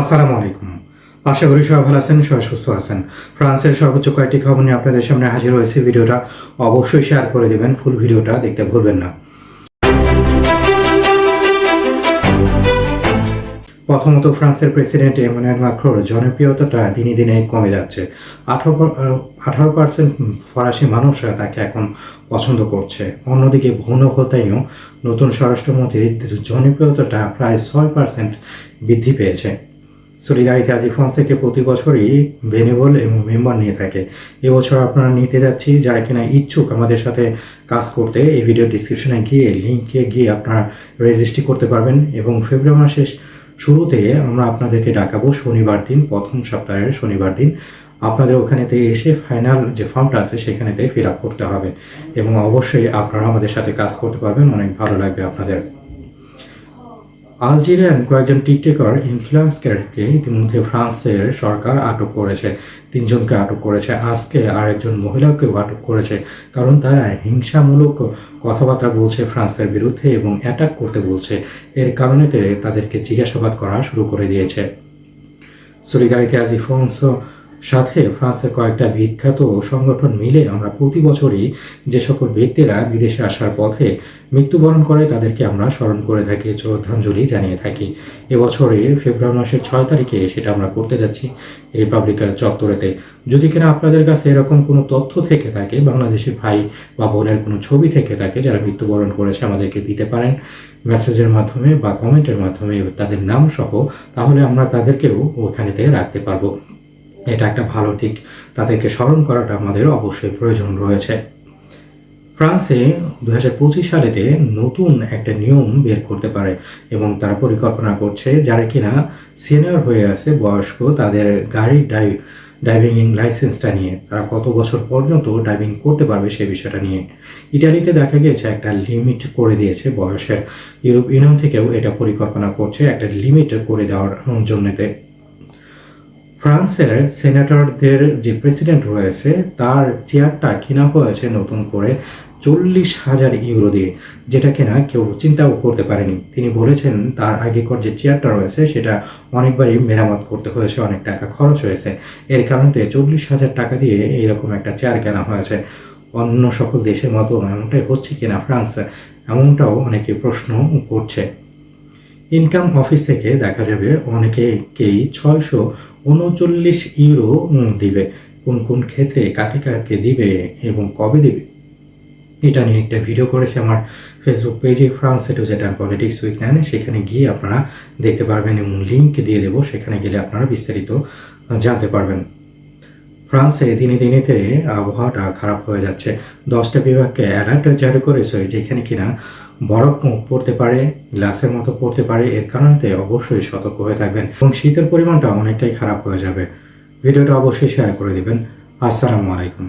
আসসালামু আলাইকুম। আশা করি সবাই ভালো আছেন, সবাই সুস্থ আছেন। ফ্রান্সের সর্বোচ্চ কয়েকটি খবর নিয়ে আপনাদের সামনে হাজির হয়েছে। ভিডিওটা অবশ্যই শেয়ার করে দেবেন ফুল ভিডিওটা দেখতে ভুলবেন না। প্রথমত ফ্রান্সের প্রেসিডেন্ট এমানুয়েল ম্যাক্রোর জনপ্রিয়তাটা দিনে দিনে কমে যাচ্ছে। আঠারো আঠারো পার্সেন্ট ফরাসি মানুষরা তাকে এখন পছন্দ করছে। অন্যদিকে ভৌন হতাইও নতুন স্বরাষ্ট্রমন্ত্রীর জনপ্রিয়তাটা প্রায় ছয় পার্সেন্ট বৃদ্ধি পেয়েছে। সলিদারিতে আজি ফ্রান্স থেকে প্রতি বছরই বেনেবল এবং মেম্বার নিয়ে থাকে। এবছর আপনারা নিতে যাচ্ছি, যারা কিনা ইচ্ছুক আমাদের সাথে কাজ করতে, এই ভিডিও ডিসক্রিপশনে গিয়ে লিঙ্কে গিয়ে আপনারা রেজিস্ট্রি করতে পারবেন এবং ফেব্রুয়ারি মাসের শুরুতে আমরা আপনাদেরকে ডাকাবো শনিবার দিন, প্রথম সপ্তাহের শনিবার দিন। আপনাদের ওখানেতে এসে ফাইনাল যে ফর্মটা আছে, সেখানেতে ফিল আপ করতে হবে এবং অবশ্যই আপনারা আমাদের সাথে কাজ করতে পারবেন, অনেক ভালো লাগবে আপনাদের। আলজেরিয়ান কয়েকজন টিকটকার ইনফ্লুয়েন্সকারকে ইতিমধ্যে ফ্রান্সের সরকার আটক করেছে। তিনজনকে আটক করেছে। আজকে আরেকজন মহিলাকেও আটক করেছে। কারণ তারা হিংসামূলক কথাবার্তা বলছে ফ্রান্সের বিরুদ্ধে এবং অ্যাটাক করতে বলছে। এর কারণেতে তাদেরকে জিজ্ঞাসাবাদ করা শুরু করে দিয়েছে। সলিদারিতে আজি ফ্রান্স সাথে ফ্রান্সের কয়েকটা বিখ্যাত সংগঠন মিলে আমরা প্রতি বছরই যে সকল ব্যক্তিরা বিদেশে আসার পথে মৃত্যুবরণ করে তাদেরকে আমরা স্মরণ করে থাকি, শ্রদ্ধাঞ্জলি জানিয়ে থাকি। এবছরে ফেব্রুয়ারি মাসের ছয় তারিখে সেটা আমরা করতে যাচ্ছি রিপাবলিকান চত্বরেতে। যদি কিনা আপনাদের কাছে এরকম কোনো তথ্য থেকে থাকে, বাংলাদেশি ভাই বা বোনের কোনো ছবি থেকে থাকে যারা মৃত্যুবরণ করেছে আমাদেরকে দিতে পারেন মেসেজের মাধ্যমে বা কমেন্টের মাধ্যমে তাদের নাম সহ তাহলে আমরা তাদেরকেও ওখানেতে রাখতে পারব। এটা একটা ভালো দিক। তাদেরকে স্মরণ করাটা আমাদের অবশ্যই প্রয়োজন রয়েছে। ফ্রান্সে দু হাজার পঁচিশ সালেতে নতুন একটা নিয়ম বের করতে পারে এবং তারা পরিকল্পনা করছে, যারা কিনা সিনিয়র হয়ে আছে, বয়স্ক, তাদের গাড়ির ড্রাইভ ড্রাইভিং লাইসেন্সটা নিয়ে, তারা কত বছর পর্যন্ত ড্রাইভিং করতে পারবে সেই বিষয়টা নিয়ে। ইটালিতে দেখা গিয়েছে, একটা লিমিট করে দিয়েছে বয়সের। ইউরোপ ইউনিয়ন থেকেও এটা পরিকল্পনা করছে, একটা লিমিট করে দেওয়ার জন্যতে। ফ্রান্সের সেনেটরদের যে প্রেসিডেন্ট রয়েছে, তার চেয়ারটা কেনা হয়েছে নতুন করে চল্লিশ হাজার ইউরো দিয়ে, যেটা কিনা কেউ চিন্তাও করতে পারেনি। তিনি বলেছেন, তার আগেকার যে চেয়ারটা রয়েছে, সেটা অনেকবারই মেরামত করতে হয়েছে, অনেক টাকা খরচ হয়েছে। এর কারণে চল্লিশ হাজার টাকা দিয়ে এইরকম একটা চেয়ার কেনা হয়েছে। অন্য সকল দেশের মতো এমনটাই হচ্ছে কিনা ফ্রান্স, এমনটাও অনেকে প্রশ্ন করছে। ইনকাম অফিস থেকে দেখা যাবে অনেকেই ছয়শো উনচল্লিশ ইউরো দিবে। কোন কোন ক্ষেত্রে কাকে কাকে দিবে এবং কবে দিবে? এটা নিয়ে একটা ভিডিও করেছে আমার ফেসবুক পেজে ফ্রান্স এটু যেটা পলিটিক্স উইকম্যান সেখানে গিয়ে আপনারা দেখতে পারবেন এবং লিঙ্ক দিয়ে দেবো সেখানে গেলে আপনারা বিস্তারিত জানতে পারবেন। ফ্রান্সে দিনে দিনেতে আবহাওয়াটা খারাপ হয়ে যাচ্ছে। দশটা বিভাগকে অ্যালার্ট জারি করেছে যেখানে কিনা বরফ পড়তে পারে, গ্লাসের মতো পড়তে পারে, এর কারণে অবশ্যই সতর্ক হয়ে থাকবেন এবং শীতের পরিমাণটা অনেকটাই খারাপ হয়ে যাবে। ভিডিওটা অবশ্যই শেয়ার করে দেবেন। আসসালামু আলাইকুম।